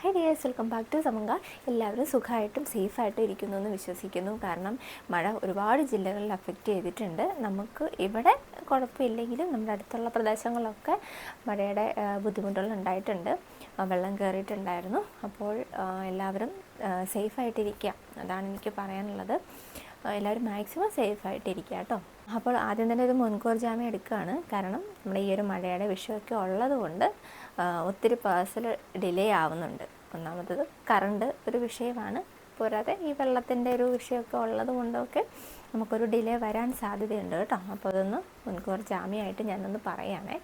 Hi dears welcome back to സമങ്ക എല്ലാവരും സുഖമായിട്ടും സേഫായിട്ടും ഇരിക്കുന്നു എന്ന് വിശ്വസിക്കുന്നു. കാരണം മഴ ഒരുപാട് ജില്ലകളിൽ അഫക്റ്റ് ചെയ്തിട്ടുണ്ട്. നമുക്ക് ഇവിടെ കുഴപ്പമില്ലെങ്കിലും നമ്മുടെ അടുത്തുള്ള പ്രദേശങ്ങളിലൊക്കെ മഴയുടെ ബുദ്ധിമുട്ടുകൾ ഉണ്ടായിട്ടുണ്ട്. വെള്ളം കയറിയിട്ടുണ്ടായിരുന്നു. അപ്പോൾ എല്ലാവരും സേഫായിട്ടിരിക്കുക അതാണ് എനിക്ക് പറയാനുള്ളത്. എല്ലാവരും മാക്സിമം സേഫായിട്ടിരിക്കുക കേട്ടോ. അപ്പോൾ ആദ്യം തന്നെ ഒരു മുൻകൂർ ജാമ്യം എടുക്കുകയാണ്. കാരണം നമ്മുടെ ഈ ഒരു മഴയുടെ വിഷയമൊക്കെ ഉള്ളതുകൊണ്ട് ഒത്തിരി പേഴ്സൽ ഡിലേ ആവുന്നുണ്ട്. ഒന്നാമത്തത് കറണ്ട് ഒരു വിഷയമാണ്. പോരാതെ ഈ വെള്ളത്തിന്റെ ഒരു വിഷയമൊക്കെ ഉള്ളത് കൊണ്ടൊക്കെ നമുക്കൊരു ഡിലേ വരാൻ സാധ്യതയുണ്ട് കേട്ടോ. അപ്പോൾ അതൊന്ന് മുൻകൂർ ജാമ്യമായിട്ട് ഞാനൊന്ന് പറയാമേ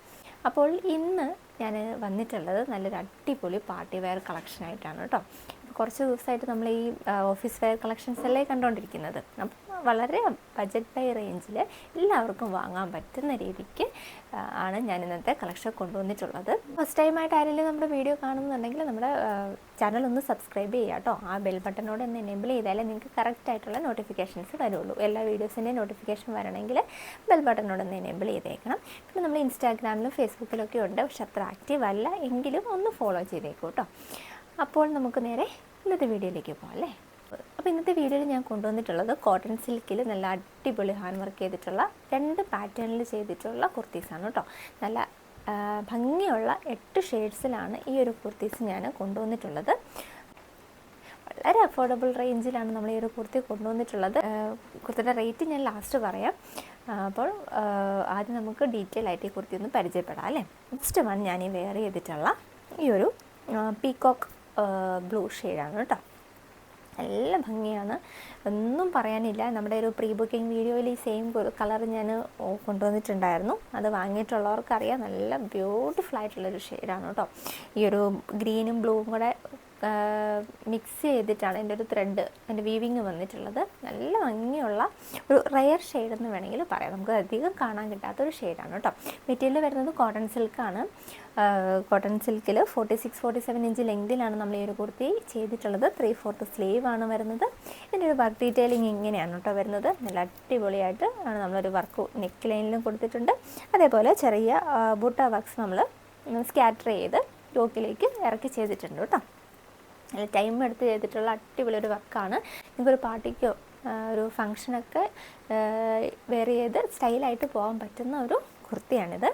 അപ്പോൾ ഇന്ന് ഞാൻ വന്നിട്ടുള്ളത് നല്ലൊരു അടിപൊളി പാർട്ടി വെയർ കളക്ഷനായിട്ടാണ് കേട്ടോ. കുറച്ച് ദിവസമായിട്ട് നമ്മൾ ഈ ഓഫീസ് വെയർ കളക്ഷൻസ് അല്ലേ കണ്ടുകൊണ്ടിരിക്കുന്നത്. അപ്പം വളരെ ബജറ്റ് ബൈ റേഞ്ചിൽ എല്ലാവർക്കും വാങ്ങാൻ പറ്റുന്ന രീതിക്ക് ആണ് ഞാൻ ഇന്നത്തെ കളക്ഷൻ കൊണ്ടുവന്നിട്ടുള്ളത്. ഫസ്റ്റ് ടൈമായിട്ട് ആരെങ്കിലും നമ്മുടെ വീഡിയോ കാണുന്നുണ്ടെങ്കിൽ നമ്മുടെ ചാനൽ ഒന്ന് സബ്സ്ക്രൈബ് ചെയ്യുക കേട്ടോ ആ ബെൽ ബട്ടനോട് ഒന്ന് എനേബിൾ ചെയ്താലേ നിങ്ങൾക്ക് കറക്റ്റ് ആയിട്ടുള്ള നോട്ടിഫിക്കേഷൻസ് വരുള്ളൂ. എല്ലാ വീഡിയോസിന്റെയും നോട്ടിഫിക്കേഷൻ വരണമെങ്കിൽ ബെൽ ബട്ടനോട് ഒന്ന് എനേബിൾ ചെയ്തേക്കണം. പിന്നെ നമ്മൾ ഇൻസ്റ്റാഗ്രാമിലും ഫേസ്ബുക്കിലൊക്കെ ഉണ്ട്. പക്ഷെ അത്ര ആക്റ്റീവ് അല്ല. എങ്കിലും ഒന്ന് ഫോളോ ചെയ്തേക്കൂ കേട്ടോ അപ്പോൾ നമുക്ക് നേരെ ഇന്നത്തെ വീഡിയോയിലേക്ക് പോകാം അല്ലേ? അപ്പോൾ ഇന്നത്തെ വീഡിയോയിൽ ഞാൻ കൊണ്ടുവന്നിട്ടുള്ളത് കോട്ടൺ സിൽക്കിൽ നല്ല അടിപൊളി ഹാൻഡ് വർക്ക് ചെയ്തിട്ടുള്ള രണ്ട് പാറ്റേണിൽ ചെയ്തിട്ടുള്ള കുർത്തീസാണ് കേട്ടോ. നല്ല ഭംഗിയുള്ള എട്ട് ഷെയ്ഡ്സിലാണ് ഈ ഒരു കുർത്തീസ് ഞാൻ കൊണ്ടുവന്നിട്ടുള്ളത്. വളരെ അഫോർഡബിൾ റേഞ്ചിലാണ് നമ്മൾ ഈ ഒരു കുർത്തി കൊണ്ടുവന്നിട്ടുള്ളത്. കുർത്തിയുടെ റേറ്റ് ഞാൻ ലാസ്റ്റ് പറയാം. അപ്പോൾ ആദ്യം നമുക്ക് ഡീറ്റെയിൽ ആയിട്ട് ഈ കുർത്തി ഒന്ന് പരിചയപ്പെടാം അല്ലേ? ഫസ്റ്റ് വൺ ഞാൻ ഈ വെയർ ചെയ്തിട്ടുള്ള ഈ ഒരു പീകോക്ക് ബ്ലൂ ഷെയ്ഡാണ് കേട്ടോ. നല്ല ഭംഗിയാണ്. ഒന്നും പറയാനില്ല. നമ്മുടെ ഒരു പ്രീ ബുക്കിംഗ് വീഡിയോയിൽ ഈ സെയിം കളർ ഞാൻ കൊണ്ടുവന്നിട്ടുണ്ടായിരുന്നു. അത് വാങ്ങിയിട്ടുള്ളവർക്കറിയാം. നല്ല ബ്യൂട്ടിഫുൾ ആയിട്ടുള്ളൊരു ഷെയ്ഡാണ് കേട്ടോ. ഈ ഒരു ഗ്രീനും ബ്ലൂവും കൂടെ മിക്സ് ചെയ്തിട്ടാണ് എന്റെ ഒരു ത്രെഡ് എന്റെ വീവിങ് വന്നിട്ടുള്ളത്. നല്ല ഭംഗിയുള്ള ഒരു റയർ ഷെയ്ഡ് എന്ന് വേണമെങ്കിൽ പറയാം. നമുക്ക് അധികം കാണാൻ കിട്ടാത്ത ഒരു ഷെയ്ഡാണ് കേട്ടോ. മെറ്റീരിയൽ വരുന്നത് കോട്ടൺ സിൽക്കാണ് കോട്ടൺ സിൽക്കിൽ forty six forty seven inch ലെങ്തിലാണ് നമ്മൾ ഈ ഒരു കുർത്തി ചെയ്തിട്ടുള്ളത്. ത്രീ ഫോർത്ത് സ്ലീവ് ആണ് വരുന്നത്. ഇതിന്റെ ഒരു വർക്ക് ഡീറ്റെയിലിംഗ് ഇങ്ങനെയാണ് കേട്ടോ വരുന്നത്. നല്ല അടിപൊളിയായിട്ട് ആണ് നമ്മളൊരു വർക്ക് നെക്ക് ലൈനിലും കൊടുത്തിട്ടുണ്ട്. അതേപോലെ ചെറിയ ബൂട്ട വർക്ക്സ് നമ്മൾ സ്കാറ്റർ ചെയ്ത് യോക്കിലേക്ക് ഇറക്കി ചെയ്തിട്ടുണ്ട് കേട്ടോ. നല്ല ടൈം എടുത്ത് ചെയ്തിട്ടുള്ള അടിപൊളി ഒരു വർക്കാണ്. നിങ്ങൾക്കൊരു പാർട്ടിക്കോ ഒരു ഫങ്ഷനൊക്കെ വെയർ ചെയ്ത് സ്റ്റൈലായിട്ട് പോകാൻ പറ്റുന്ന ഒരു കുർത്തിയാണിത്.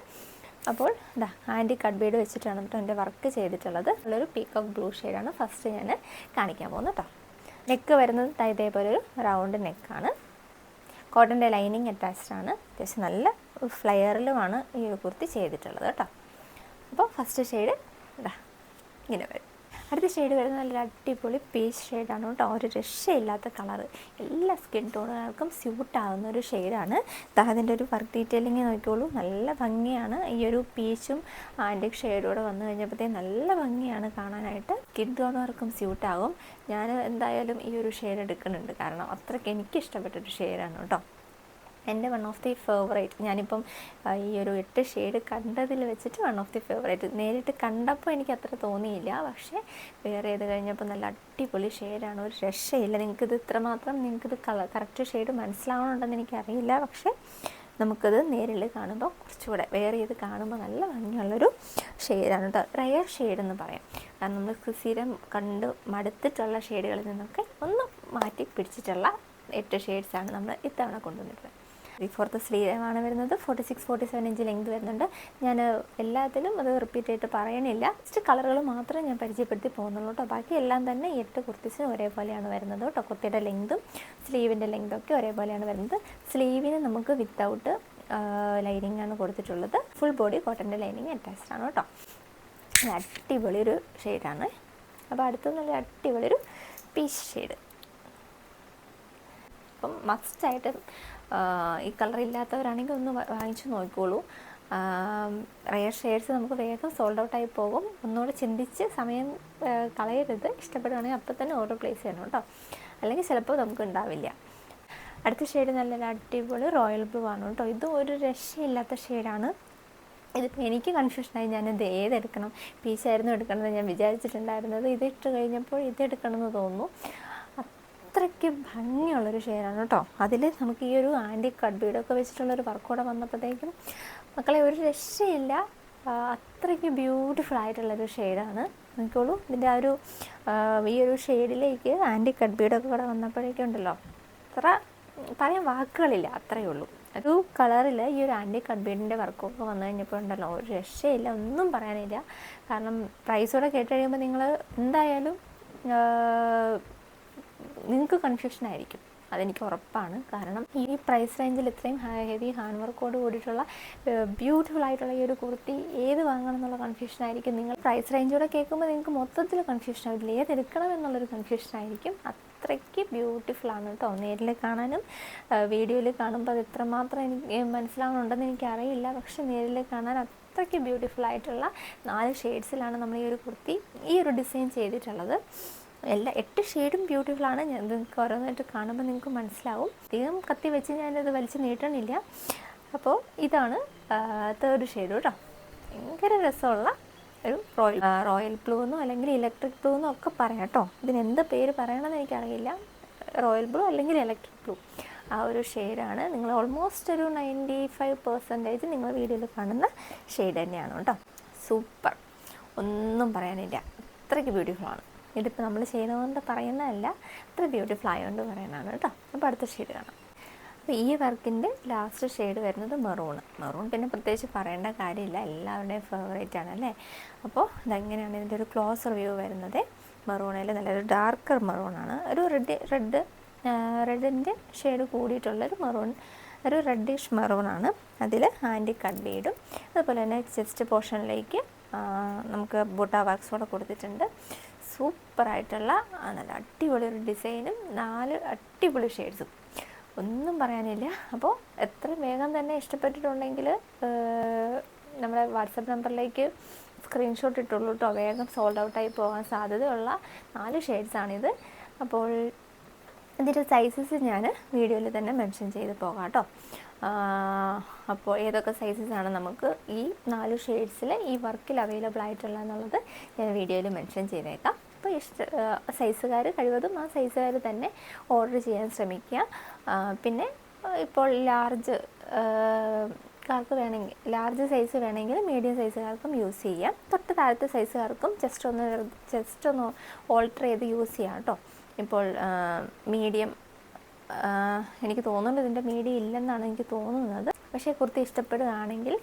അപ്പോൾ ഇതാ ആന്റി കട്ട് ബീഡ് വെച്ചിട്ടാണ് കേട്ടോ എന്റെ വർക്ക് ചെയ്തിട്ടുള്ളത്. നല്ലൊരു ഓഫ് ബ്ലൂ ഷെയ്ഡാണ് ഫസ്റ്റ് ഞാൻ കാണിക്കാൻ പോകുന്നത് കേട്ടോ നെക്ക് വരുന്നത് ഇതേപോലെ ഒരു റൗണ്ട് നെക്കാണ് കോട്ടന്റെ ലൈനിങ് അറ്റാച്ച്ഡ് ആണ്. അത്യാവശ്യം നല്ല ഫ്ലെയറിലുമാണ് ഈ കുർത്തി ചെയ്തിട്ടുള്ളത് കേട്ടോ അപ്പോൾ ഫസ്റ്റ് ഷെയ്ഡ് ഇതാ ഇങ്ങനെ വരും. അടുത്ത ഷെയ്ഡ് വരുന്നത് നല്ല അടിപൊളി പീച്ച് ഷെയ്ഡാണ് കേട്ടോ. ഒരു രക്ഷയില്ലാത്ത കളർ എല്ലാ സ്കിൻ ടോണുകൾക്കും സ്യൂട്ടാവുന്ന ഒരു ഷെയ്ഡാണ് അതിന്റെ ഒരു വർക്ക് ഡീറ്റെയിലിംഗ് നോക്കിക്കോളൂ. നല്ല ഭംഗിയാണ്. ഈ ഒരു പീച്ചും ആന്റിക് ഷെയ്ഡൂടെ വന്നു കഴിഞ്ഞപ്പോഴത്തേക്കും നല്ല ഭംഗിയാണ് കാണാനായിട്ട്. സ്കിൻ ടോണുകൾക്കും സ്യൂട്ട് ആകും. ഞാൻ എന്തായാലും ഈ ഒരു ഷെയ്ഡ് എടുക്കുന്നുണ്ട്. കാരണം അത്രയ്ക്ക് എനിക്ക് ഇഷ്ടപ്പെട്ടൊരു ഷെയ്ഡാണ് കേട്ടോ. എന്റെ വൺ ഓഫ് ദി ഫേവറേറ്റ് ഞാനിപ്പം ഈ ഒരു എട്ട് ഷെയ്ഡ് കണ്ടതിൽ വെച്ചിട്ട് വൺ ഓഫ് ദി ഫേവറേറ്റ് നേരിട്ട് കണ്ടപ്പോൾ എനിക്ക് അത്ര തോന്നിയില്ല. പക്ഷേ വെയർ ചെയ്ത് കഴിഞ്ഞപ്പോൾ നല്ല അടിപൊളി ഷെയ്ഡാണ് ഒരു രക്ഷയില്ല. നിങ്ങൾക്കിത് ഇത്രമാത്രം നിങ്ങൾക്കിത് കളർ കറക്റ്റ് ഷെയ്ഡ് മനസ്സിലാവണമെന്നുണ്ടെന്ന് എനിക്കറിയില്ല. പക്ഷേ നമുക്കത് നേരിൽ കാണുമ്പോൾ കുറച്ചുകൂടെ വെയർ ചെയ്ത് കാണുമ്പോൾ നല്ല ഭംഗിയുള്ളൊരു ഷെയ്ഡാണ് കേട്ടോ റയർ ഷെയ്ഡ് എന്ന് പറയാം. കാരണം നമ്മൾ സ്ഥിരം കണ്ട് മടുത്തിട്ടുള്ള ഷെയ്ഡുകളിൽ നിന്നൊക്കെ ഒന്ന് മാറ്റി പിടിച്ചിട്ടുള്ള എട്ട് ഷെയ്ഡ്സാണ് നമ്മൾ ഇത്തവണ കൊണ്ടുവന്നിട്ടുള്ളത്. ഫോർത്ത് സ്ലീവാണ് വരുന്നത്. Forty six forty seven inch length വരുന്നുണ്ട്. ഞാൻ എല്ലാത്തിലും അത് റിപ്പീറ്റ് ആയിട്ട് പറയണില്ല. ജസ്റ്റ് കളറുകൾ മാത്രമേ ഞാൻ പരിചയപ്പെടുത്തി പോകുന്നുള്ളൂ കേട്ടോ ബാക്കി എല്ലാം തന്നെ എട്ട് കുർത്തീസിന് ഒരേപോലെയാണ് വരുന്നത് കേട്ടോ കുർത്തിയുടെ ലെങ്തും സ്ലീവിന്റെ ലെങ്തും ഒക്കെ ഒരേപോലെയാണ് വരുന്നത്. സ്ലീവിന് നമുക്ക് വിത്തൗട്ട് ലൈനിങ് ആണ് കൊടുത്തിട്ടുള്ളത്. ഫുൾ ബോഡി കോട്ടന്റെ ലൈനിങ് അറ്റാച്ച്ഡ് ആണ് കേട്ടോ അടിപൊളി ഒരു ഷെയ്ഡാണ് അപ്പോൾ അടുത്ത നല്ല അടിപൊളി ഒരു പീസ് ഷെയ്ഡ് അപ്പം മസ്റ്റായിട്ട് ഈ കളർ ഇല്ലാത്തവരാണെങ്കിൽ ഒന്ന് വാങ്ങിച്ചു നോക്കിക്കോളൂ. റയർ ഷെയ്ഡ്സ് നമുക്ക് വേഗം സോൾഡ് ഔട്ടായി പോകും. ഒന്നുകൂടെ ചിന്തിച്ച് സമയം കളയരുത്. ഇഷ്ടപ്പെടുകയാണെങ്കിൽ അപ്പം തന്നെ ഓർഡർ പ്ലേസ് ചെയ്യണം കേട്ടോ. അല്ലെങ്കിൽ ചിലപ്പോൾ നമുക്ക് ഉണ്ടാവില്ല. അടുത്ത ഷെയ്ഡ് നല്ല അടിപൊളി റോയൽ ബ്ലൂ ആണ് കേട്ടോ. ഇത് ഒരു രക്ഷയില്ലാത്ത ഷെയ്ഡാണ് ഇതിപ്പോൾ എനിക്ക് കൺഫ്യൂഷനായി ഞാൻ ഞാനിത് ഏതെടുക്കണം പീച്ചായിരുന്നു എടുക്കണമെന്ന് ഞാൻ വിചാരിച്ചിട്ടുണ്ടായിരുന്നത്. ഇത് ഇട്ട് കഴിഞ്ഞപ്പോൾ ഇതെടുക്കണമെന്ന് തോന്നുന്നു. അത്രയ്ക്ക് ഭംഗിയുള്ളൊരു ഷെയ്ഡാണ് കേട്ടോ. അതിൽ നമുക്ക് ഈ ഒരു ആന്റി കഡ്ബീഡൊക്കെ വെച്ചിട്ടുള്ളൊരു വർക്കൂടെ വന്നപ്പോഴത്തേക്കും മക്കളെ ഒരു രക്ഷയില്ല. അത്രയ്ക്ക് ബ്യൂട്ടിഫുൾ ആയിട്ടുള്ളൊരു ഷെയ്ഡാണ്. നോക്കിക്കോളൂ. ഇതിന്റെ ആ ഒരു ഈ ഒരു ഷെയ്ഡിലേക്ക് ആന്റി കട്ട് ബീഡൊക്കെ കൂടെ വന്നപ്പോഴേക്കും ഉണ്ടല്ലോ. അത്ര പറയാൻ വാക്കുകളില്ല അത്രയേ ഉള്ളൂ. ഒരു കളറിൽ ഈ ഒരു ആന്റി കട്ട് ബീഡിന്റെ വർക്കൊക്കെ വന്നു കഴിഞ്ഞപ്പോൾ ഉണ്ടല്ലോ ഒരു രക്ഷയില്ല ഒന്നും പറയാനില്ല. കാരണം പ്രൈസോടെ കേട്ട് കഴിയുമ്പോൾ നിങ്ങൾ എന്തായാലും നിങ്ങൾക്ക് കൺഫ്യൂഷൻ ആയിരിക്കും. അതെനിക്ക് ഉറപ്പാണ്. കാരണം ഈ പ്രൈസ് റേഞ്ചിൽ ഇത്രയും ഹെവി ഹാൻഡ് വർക്കോട് കൂടിയിട്ടുള്ള ബ്യൂട്ടിഫുൾ ആയിട്ടുള്ള ഈ ഒരു കുർത്തി ഏത് വാങ്ങണം എന്നുള്ള കൺഫ്യൂഷൻ ആയിരിക്കും. നിങ്ങൾ പ്രൈസ് റേഞ്ചോടെ കേൾക്കുമ്പോൾ നിങ്ങൾക്ക് മൊത്തത്തിൽ കൺഫ്യൂഷൻ ആവില്ല. ഏത് എടുക്കണം എന്നുള്ളൊരു കൺഫ്യൂഷൻ ആയിരിക്കും. അത്രയ്ക്ക് ബ്യൂട്ടിഫുൾ ആണ് കേട്ടോ നേരിൽ കാണാനും വീഡിയോയിൽ കാണുമ്പോൾ അത് എത്രമാത്രം എനിക്ക് മനസ്സിലാവുന്നുണ്ടെന്ന് എനിക്കറിയില്ല. പക്ഷെ നേരിൽ കാണാൻ അത്രയ്ക്ക് ബ്യൂട്ടിഫുൾ ആയിട്ടുള്ള നാല് ഷെയ്ഡ്സിലാണ് നമ്മൾ ഈ ഒരു കുർത്തി ഈ ഒരു ഡിസൈൻ ചെയ്തിട്ടുള്ളത്. എല്ലാ എട്ട് ഷെയ്ഡും ബ്യൂട്ടിഫുൾ ആണ്. ഞാൻ നിങ്ങൾക്ക് ഓരോന്നായിട്ട് കാണുമ്പോൾ നിങ്ങൾക്ക് മനസ്സിലാവും. അധികം കത്തി വെച്ച് ഞാനത് വലിച്ച് നീട്ടണില്ല. അപ്പോൾ ഇതാണ് തേർഡ് ഷെയ്ഡ് കേട്ടോ. ഭയങ്കര രസമുള്ള ഒരു റോയൽ റോയൽ ബ്ലൂ എന്നോ അല്ലെങ്കിൽ ഇലക്ട്രിക് ബ്ലൂ എന്നോ ഒക്കെ പറയാം കേട്ടോ. ഇതിന് എന്ത് പേര് പറയണമെന്ന് എനിക്കറിയില്ല. റോയൽ ബ്ലൂ അല്ലെങ്കിൽ ഇലക്ട്രിക് ബ്ലൂ ആ ഒരു ഷെയ്ഡാണ് നിങ്ങൾ ഓൾമോസ്റ്റ് ഒരു നയന്റി ഫൈവ് പെർസെന്റേജ് നിങ്ങൾ വീഡിയോയിൽ കാണുന്ന ഷെയ്ഡ് തന്നെയാണ് കേട്ടോ. സൂപ്പർ ഒന്നും പറയാനില്ല. അത്രയ്ക്ക് ബ്യൂട്ടിഫുൾ ആണ്. ഇതിപ്പോൾ നമ്മൾ ചെയ്തുകൊണ്ട് പറയുന്നതല്ല. അത്ര ബ്യൂട്ടിഫുൾ ആയതുകൊണ്ട് പറയുന്നതാണ് കേട്ടോ. അപ്പോൾ അടുത്ത ഷെയ്ഡ് കാണാം. അപ്പോൾ ഈ വർക്കിന്റെ ലാസ്റ്റ് ഷെയ്ഡ് വരുന്നത് മെറൂണ് മെറൂൺ പിന്നെ പ്രത്യേകിച്ച് പറയേണ്ട കാര്യമില്ല. എല്ലാവരുടെയും ഫേവറേറ്റ് ആണ് അല്ലേ? അപ്പോൾ ഇതെങ്ങനെയാണ് ഇതിന്റെ ഒരു ക്ലോസർ വ്യൂ വരുന്നത്? മെറൂണിൽ നല്ലൊരു ഡാർക്കർ മെറൂണാണ് ഒരു റെഡ് റെഡ് റെഡിന്റെ ഷെയ്ഡ് കൂടിയിട്ടുള്ളൊരു മെറൂൺ ഒരു റെഡിഷ് ആണ്. അതിൽ ഹാൻഡി കട്ട് ബീഡും അതുപോലെ തന്നെ ചെസ്റ്റ് പോർഷനിലേക്ക് നമുക്ക് ബുട്ട വർക്ക്സ് കൂടെ കൊടുത്തിട്ടുണ്ട്. സൂപ്പറായിട്ടുള്ള നല്ല അടിപൊളി ഒരു ഡിസൈനും നാല് അടിപൊളി ഷെയ്ഡ്സും. ഒന്നും പറയാനില്ല. അപ്പോൾ എത്ര വേഗം തന്നെ ഇഷ്ടപ്പെട്ടിട്ടുണ്ടെങ്കിൽ നമ്മുടെ വാട്സപ്പ് നമ്പറിലേക്ക് സ്ക്രീൻഷോട്ട് ഇട്ടുള്ളൂ കേട്ടോ വേഗം സോൾഡ് ഔട്ടായി പോകാൻ സാധ്യതയുള്ള നാല് ഷെയ്ഡ്സാണിത്. അപ്പോൾ ഇതിന്റെ സൈസസ് ഞാൻ വീഡിയോയിൽ തന്നെ മെൻഷൻ ചെയ്ത് പോകാം കേട്ടോ അപ്പോൾ ഏതൊക്കെ സൈസസ് ആണ് നമുക്ക് ഈ നാല് ഷെയ്ഡ്സിൽ ഈ വർക്കിൽ അവൈലബിൾ ആയിട്ടുള്ള എന്നുള്ളത് ഞാൻ വീഡിയോയിൽ മെൻഷൻ ചെയ്തേക്കാം. അപ്പോൾ ഇഷ്ട സൈസുകാർ കഴിവതും ആ സൈസുകാർ തന്നെ ഓർഡർ ചെയ്യാൻ ശ്രമിക്കുക. പിന്നെ ഇപ്പോൾ ലാർജ് ർക്ക് വേണമെങ്കിൽ ലാർജ് സൈസ് വേണമെങ്കിൽ മീഡിയം സൈസുകാർക്കും യൂസ് ചെയ്യാം. തൊട്ട് താഴത്തെ സൈസുകാർക്കും ജസ്റ്റ് ഒന്ന് ജസ്റ്റ് ഒന്ന് ഓൾട്ടർ ചെയ്ത് യൂസ് ചെയ്യാം കേട്ടോ. ഇപ്പോൾ മീഡിയം എനിക്ക് തോന്നുന്നുണ്ട് ഇതിന്റെ മീഡിയം ഇല്ലെന്നാണ് എനിക്ക് തോന്നുന്നത്. പക്ഷേ കുർത്തി ഇഷ്ടപ്പെടുകയാണെങ്കിൽ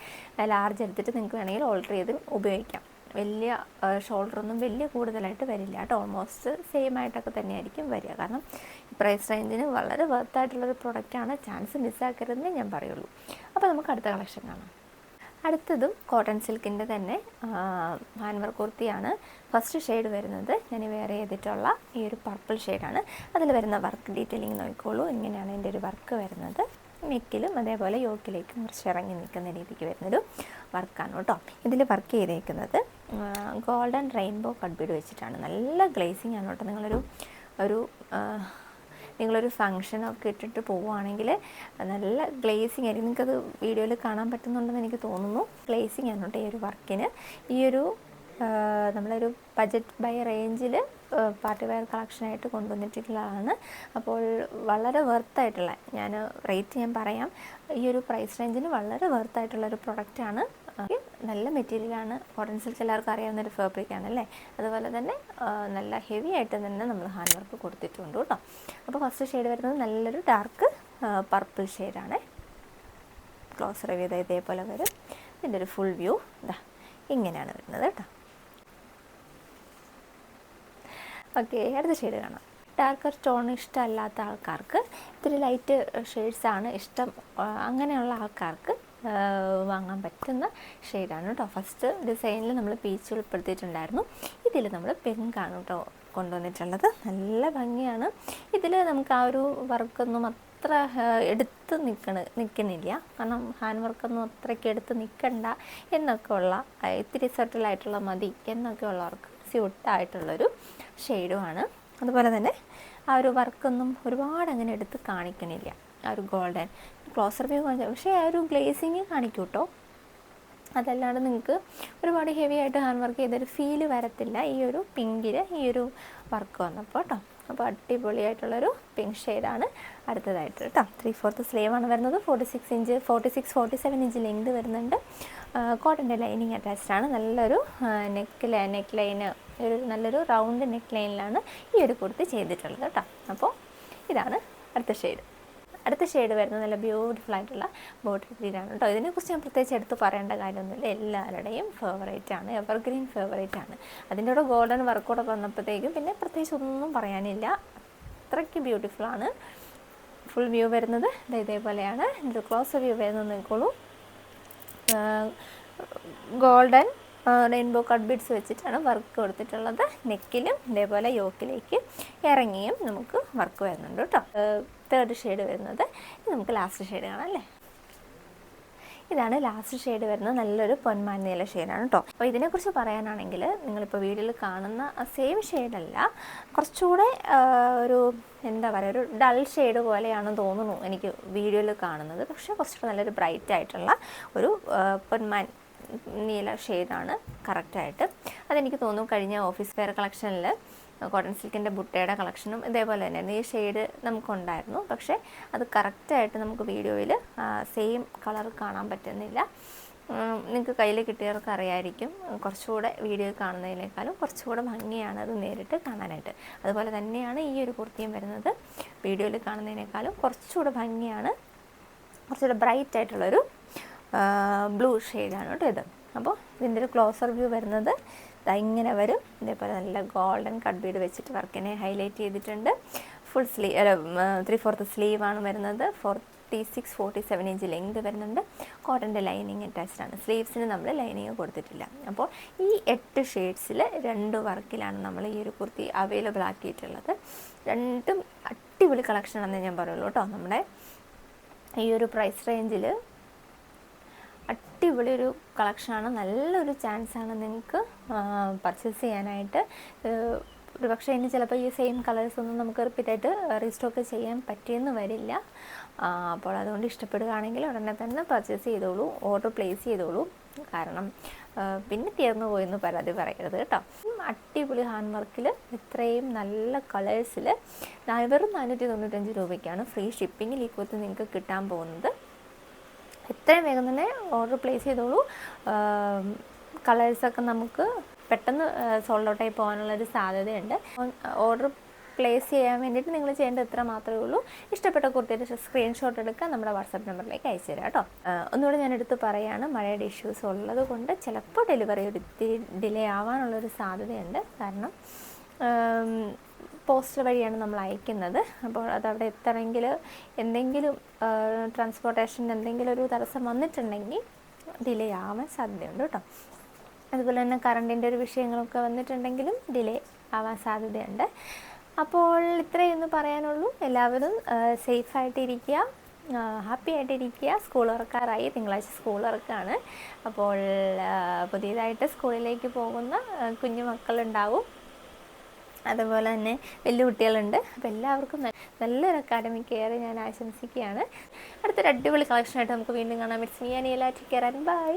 ലാർജ് എടുത്തിട്ട് നിങ്ങൾക്ക് വേണമെങ്കിൽ ഓൾട്ടർ ചെയ്ത് ഉപയോഗിക്കാം. വലിയ ഷോൾഡറൊന്നും വലിയ കൂടുതലായിട്ട് വരില്ല. കേട്ടോ ഓൾമോസ്റ്റ് സെയിം ആയിട്ടൊക്കെ തന്നെയായിരിക്കും വരിക. കാരണം പ്രൈസ് റേഞ്ചിന് വളരെ വർത്തായിട്ടുള്ളൊരു പ്രൊഡക്റ്റാണ് ചാൻസ് മിസ്സാക്കരുതെന്നേ ഞാൻ പറയുള്ളൂ. അപ്പോൾ നമുക്ക് അടുത്ത കളക്ഷൻ കാണാം. അടുത്തതും കോട്ടൺ സിൽക്കിന്റെ തന്നെ ഹാൻവർ കുർത്തിയാണ്. ഫസ്റ്റ് ഷെയ്ഡ് വരുന്നത്. ഞാൻ വേറെ ചെയ്തിട്ടുള്ള ഈ ഒരു പർപ്പിൾ ഷെയ്ഡാണ് അതിൽ വരുന്ന വർക്ക് ഡീറ്റെയിലിംഗ് നോക്കിക്കോളൂ. ഇങ്ങനെയാണ് എന്റെ ഒരു വർക്ക് വരുന്നത്. നെക്കിലും അതേപോലെ യോക്കിലേക്കും കുറച്ച് ഇറങ്ങി നിൽക്കുന്ന രീതിക്ക് വരുന്നൊരു വർക്കാണ് കേട്ടോ. ഇതിൽ വർക്ക് ചെയ്തേക്കുന്നത്. ഗോൾഡൻ റെയിൻബോ കട്ട്ബീഡ് വെച്ചിട്ടാണ്. നല്ല ഗ്ലേസിങ് ആണ് കേട്ടോ. നിങ്ങളൊരു ഒരു നിങ്ങളൊരു ഫങ്ഷനൊക്കെ ഇട്ടിട്ട് പോവുകയാണെങ്കിൽ നല്ല ഗ്ലേസിങ് ആയിരിക്കും. നിങ്ങൾക്കത് വീഡിയോയിൽ കാണാൻ പറ്റുന്നുണ്ടെന്ന് എനിക്ക് തോന്നുന്നു. ഗ്ലേസിങ് ആണ് കേട്ടോ ഈ ഒരു വർക്കിന്. ഈ ഒരു നമ്മളൊരു ബജറ്റ് ബൈ റേഞ്ചിൽ പാർട്ടി വെയർ കളക്ഷനായിട്ട് കൊണ്ടുവന്നിട്ടുള്ളതാണ്. അപ്പോൾ വളരെ വെർത്തായിട്ടുള്ള ഞാൻ റേറ്റ് ഞാൻ പറയാം. ഈ ഒരു പ്രൈസ് റേഞ്ചിന് വളരെ വെർത്തായിട്ടുള്ള ഒരു പ്രൊഡക്റ്റാണ് നല്ല മെറ്റീരിയലാണ് കോട്ടൺ എല്ലാവർക്കും അറിയാവുന്ന ഒരു ഫാബ്രിക് ആണല്ലേ അതുപോലെ തന്നെ നല്ല ഹെവി ആയിട്ട് തന്നെ നമ്മൾ ഹാൻഡ് വർക്ക് കൊടുത്തിട്ടുണ്ട് കേട്ടോ. അപ്പോൾ ഫസ്റ്റ് ഷെയ്ഡ് വരുന്നത് നല്ലൊരു ഡാർക്ക് പർപ്പിൾ ഷെയ്ഡാണ് ക്ലോസ് റിവ്യൂ ഇതേപോലെ വരും. ഇതിന്റെ ഒരു ഫുൾ വ്യൂ ഇതാ ഇങ്ങനെയാണ് വരുന്നത് കേട്ടോ. ഓക്കെ അടുത്ത ഷെയ്ഡ് കാണാം. ഡാർക്കർ ടോൺ ഇഷ്ടമല്ലാത്ത ആൾക്കാർക്ക് ഇത്തിരി ലൈറ്റ് ഷെയ്ഡ്സാണ് ഇഷ്ടം അങ്ങനെയുള്ള ആൾക്കാർക്ക് വാങ്ങാൻ പറ്റുന്ന ഷെയ്ഡാണ് കേട്ടോ. ഫസ്റ്റ് ഡിസൈനിൽ നമ്മൾ പീച്ച് ഉൾപ്പെടുത്തിയിട്ടുണ്ടായിരുന്നു. ഇതിൽ നമ്മൾ പിങ്കാണ് കേട്ടോ കൊണ്ടുവന്നിട്ടുള്ളത്. നല്ല ഭംഗിയാണ്. ഇതിൽ നമുക്ക് ആ ഒരു വർക്കൊന്നും അത്ര എടുത്ത് നിൽക്കണ നിൽക്കുന്നില്ല കാരണം ഹാൻഡ് വർക്കൊന്നും അത്രയ്ക്ക് എടുത്ത് നിൽക്കണ്ട എന്നൊക്കെ ഉള്ള ഇത്തിരി സെറ്റിലായിട്ടുള്ള മതി എന്നൊക്കെ ഉള്ളവർക്ക് സ്യൂട്ടായിട്ടുള്ളൊരു ഷെയ്ഡുമാണ് അതുപോലെ തന്നെ ആ ഒരു വർക്കൊന്നും ഒരുപാട് അങ്ങനെ എടുത്ത് കാണിക്കണില്ല ആ ഒരു ഗോൾഡൻ ക്ലോസർ വ്യൂ കാണിച്ചാൽ പക്ഷേ ആ ഒരു ഗ്ലേസിങ് കാണിക്കും കേട്ടോ അതല്ലാണ്ട് നിങ്ങൾക്ക് ഒരുപാട് ഹെവി ആയിട്ട് ഹാൻഡ് വർക്ക് ചെയ്തൊരു ഫീൽ വരത്തില്ല ഈ ഒരു പിങ്കിൽ ഈ ഒരു വർക്ക് വന്നപ്പോൾ കേട്ടോ അപ്പോൾ അടിപൊളിയായിട്ടുള്ളൊരു പിങ്ക് ഷെയ്ഡാണ് അടുത്തതായിട്ട് കേട്ടോ ത്രീ ഫോർത്ത് സ്ലീവ് ആണ് വരുന്നത്. Forty six inch forty six forty seven inch length വരുന്നുണ്ട് കോട്ടന്റെ ലൈനിങ് അറ്റാച്ച്ഡ് ആണ്. നല്ലൊരു നെക്ക് നെക്ക് ലൈന് ഒരു നല്ലൊരു റൗണ്ട് നെക്ക് ലൈനിലാണ് ഈ ഒരു കുർത്തി ചെയ്തിട്ടുള്ളത് കേട്ടോ അപ്പോൾ ഇതാണ് അടുത്ത ഷെയ്ഡ് അടുത്ത ഷെയ്ഡ് വരുന്നത് നല്ല ബ്യൂട്ടിഫുൾ ആയിട്ടുള്ള ബോട്ടിൽ ഗ്രീനാണ് കേട്ടോ. ഇതിനെക്കുറിച്ച് ഞാൻ പ്രത്യേകിച്ച് എടുത്ത് പറയേണ്ട കാര്യമൊന്നുമില്ല. എല്ലാവരുടെയും ഫേവറേറ്റ് ആണ്. എവർഗ്രീൻ ഫേവറേറ്റ് ആണ്. അതിന്റെ കൂടെ ഗോൾഡൻ വർക്കൂടെ വന്നപ്പോഴത്തേക്കും പിന്നെ പ്രത്യേകിച്ച് ഒന്നും പറയാനില്ല. അത്രയ്ക്ക് ബ്യൂട്ടിഫുൾ ആണ്. ഫുൾ വ്യൂ വരുന്നത് ഇതേപോലെയാണ്. ഇതിന്റെ ക്ലോസ് വ്യൂ വരുന്നത് നോക്കോളൂ ഗോൾഡൻ റെയിൻബോ കട്ട് ബീഡ്സ് വെച്ചിട്ടാണ് വർക്ക് കൊടുത്തിട്ടുള്ളത്. നെക്കിലും ഇതേപോലെ യോക്കിലേക്ക് ഇറങ്ങിയും നമുക്ക് വർക്ക് വരുന്നുണ്ട് കേട്ടോ തേർഡ് ഷെയ്ഡ് വരുന്നത്. നമുക്ക് ലാസ്റ്റ് ഷെയ്ഡ് കാണാം അല്ലേ? ഇതാണ് ലാസ്റ്റ് ഷെയ്ഡ് വരുന്നത്. നല്ലൊരു പൊന്മാൻ നീല ഷെയ്ഡാണ് കേട്ടോ അപ്പോൾ ഇതിനെക്കുറിച്ച് പറയാനാണെങ്കിൽ നിങ്ങളിപ്പോൾ വീഡിയോയിൽ കാണുന്ന സെയിം ഷെയ്ഡല്ല കുറച്ചുകൂടെ ഒരു എന്താ പറയുക ഒരു ഡൾ ഷെയ്ഡ് പോലെയാണ് തോന്നുന്നു എനിക്ക് വീഡിയോയിൽ കാണുന്നത്. പക്ഷേ കുറച്ചുകൂടെ നല്ലൊരു ബ്രൈറ്റ് ആയിട്ടുള്ള ഒരു പൊന്മാൻ നീല ഷെയ്ഡാണ് കറക്റ്റായിട്ട്. അതെനിക്ക് തോന്നുന്നു കഴിഞ്ഞ ഓഫീസ് വെയർ കളക്ഷനിൽ കോട്ടൺ സിൽക്കിന്റെ ബുട്ടയുടെ കളക്ഷനും ഇതേപോലെ തന്നെയായിരുന്നു ഈ ഷെയ്ഡ് നമുക്കുണ്ടായിരുന്നു. പക്ഷേ അത് കറക്റ്റായിട്ട് നമുക്ക് വീഡിയോയിൽ സെയിം കളർ കാണാൻ പറ്റുന്നില്ല. നിങ്ങൾക്ക് കയ്യിൽ കിട്ടിയവർക്ക് അറിയായിരിക്കും. കുറച്ചുകൂടെ വീഡിയോ കാണുന്നതിനേക്കാളും കുറച്ചുകൂടെ ഭംഗിയാണ് അത് നേരിട്ട് കാണാനായിട്ട്. അതുപോലെ തന്നെയാണ് ഈ ഒരു കുർത്തിയും വരുന്നത്. വീഡിയോയിൽ കാണുന്നതിനേക്കാളും കുറച്ചുകൂടെ ഭംഗിയാണ് കുറച്ചുകൂടെ ബ്രൈറ്റ് ആയിട്ടുള്ളൊരു ബ്ലൂ ഷെയ്ഡാണ് കേട്ടോ ഇത്. അപ്പോൾ ഇതിന്റെ ഒരു ക്ലോസർ വ്യൂ വരുന്നത് ഇങ്ങനെ വരും. ഇതേപോലെ നല്ല ഗോൾഡൻ കട്ട് ബീഡ് വെച്ചിട്ട് വർക്കിനെ ഹൈലൈറ്റ് ചെയ്തിട്ടുണ്ട്. ഫുൾ സ്ലീവ് അല്ല ത്രീ ഫോർത്ത് സ്ലീവാണ് വരുന്നത് forty six forty seven inch length വരുന്നുണ്ട്. കോട്ടന്റെ ലൈനിങ് അറ്റാച്ച്ഡ് ആണ്. സ്ലീവ്സിന് നമ്മൾ ലൈനിങ് കൊടുത്തിട്ടില്ല. അപ്പോൾ ഈ എട്ട് ഷെയ്ഡ്സിൽ രണ്ട് വർക്കിലാണ് നമ്മൾ ഈ ഒരു കുർത്തി അവൈലബിൾ ആക്കിയിട്ടുള്ളത്. രണ്ടും അടിപൊളി കളക്ഷനാണെന്ന് ഞാൻ പറയുള്ളൂ കേട്ടോ. നമ്മുടെ ഈ ഒരു പ്രൈസ് റേഞ്ചിൽ അടിപൊളി ഒരു കളക്ഷനാണ് നല്ലൊരു ചാൻസാണ് നിങ്ങൾക്ക് പർച്ചേസ് ചെയ്യാനായിട്ട്. ഒരു പക്ഷേ ഇനി ചിലപ്പോൾ ഈ സെയിം കളേഴ്സ് ഒന്നും നമുക്ക് റിപ്പീറ്റായിട്ട് റീസ്റ്റോക്ക് ചെയ്യാൻ പറ്റിയെന്ന് വരില്ല. അപ്പോൾ അതുകൊണ്ട് ഇഷ്ടപ്പെടുകയാണെങ്കിൽ ഉടനെ തന്നെ പർച്ചേസ് ചെയ്തോളൂ ഓർഡർ പ്ലേസ് ചെയ്തോളൂ. കാരണം പിന്നെ തീർന്നു പോയെന്ന് പരാതി പറയരുത് കേട്ടോ. അടിപൊളി ഹാൻഡ് വർക്കിൽ ഇത്രയും നല്ല കളേഴ്സിൽ വെറും നാനൂറ്റി തൊണ്ണൂറ്റഞ്ച് രൂപയ്ക്കാണ് ഫ്രീ ഷിപ്പിങ്ങിൽ ഈ കുത്ത് നിങ്ങൾക്ക് കിട്ടാൻ പോകുന്നത്. എത്രയും വേഗം തന്നെ ഓർഡർ പ്ലേസ് ചെയ്തോളൂ. കളേഴ്സൊക്കെ നമുക്ക് പെട്ടെന്ന് സോൾഡ് ഔട്ടായി പോകാനുള്ളൊരു സാധ്യതയുണ്ട്. ഓർഡർ പ്ലേസ് ചെയ്യാൻ വേണ്ടിയിട്ട് നിങ്ങൾ ചെയ്യേണ്ടത് ഇത്ര മാത്രമേ ഉള്ളൂ. ഇഷ്ടപ്പെട്ട കുർത്തിയുടെ സ്ക്രീൻഷോട്ട് എടുക്കുക. നമ്മുടെ വാട്സാപ്പ് നമ്പറിലേക്ക് അയച്ചു തരാം കേട്ടോ. ഒന്നുകൂടെ ഞാൻ എടുത്ത് പറയുകയാണ് മഴയുടെ ഇഷ്യൂസ് ഉള്ളത് കൊണ്ട് ചിലപ്പോൾ ഡെലിവറി ഒരു ഡിലേ ആവാനുള്ളൊരു സാധ്യതയുണ്ട്. കാരണം പോസ്റ്റൽ വഴിയാണ് നമ്മൾ അയക്കുന്നത്. അപ്പോൾ അതവിടെ എത്തണമെങ്കിൽ എന്തെങ്കിലും ട്രാൻസ്പോർട്ടേഷൻ എന്തെങ്കിലും ഒരു തടസ്സം വന്നിട്ടുണ്ടെങ്കിൽ ഡിലേ ആവാൻ സാധ്യതയുണ്ട് കേട്ടോ. അതുപോലെ തന്നെ കറണ്ടിന്റെ ഒരു വിഷയങ്ങളൊക്കെ വന്നിട്ടുണ്ടെങ്കിലും ഡിലേ ആവാൻ സാധ്യതയുണ്ട്. അപ്പോൾ ഇത്രയൊന്ന് പറയാനുള്ളൂ. എല്ലാവരും സേഫായിട്ടിരിക്കുക ഹാപ്പി ആയിട്ടിരിക്കുക സ്കൂൾ തുറക്കാറായി. തിങ്കളാഴ്ച സ്കൂൾ തുറക്കാണ്. അപ്പോൾ പുതിയതായിട്ട് സ്കൂളിലേക്ക് പോകുന്ന കുഞ്ഞു മക്കളുണ്ടാവും അതുപോലെ തന്നെ വലിയ കുട്ടികളുണ്ട്. അപ്പോൾ എല്ലാവർക്കും നല്ലൊരു അക്കാഡമിക് കെയർ ഞാൻ ആശംസിക്കുകയാണ്. അടുത്തൊരു അടിപൊളി കളക്ഷനായിട്ട് നമുക്ക് വീണ്ടും കാണാം. മിസ് മീ അനിയല ടേക്ക് കെയർ ആൻഡ് ബൈ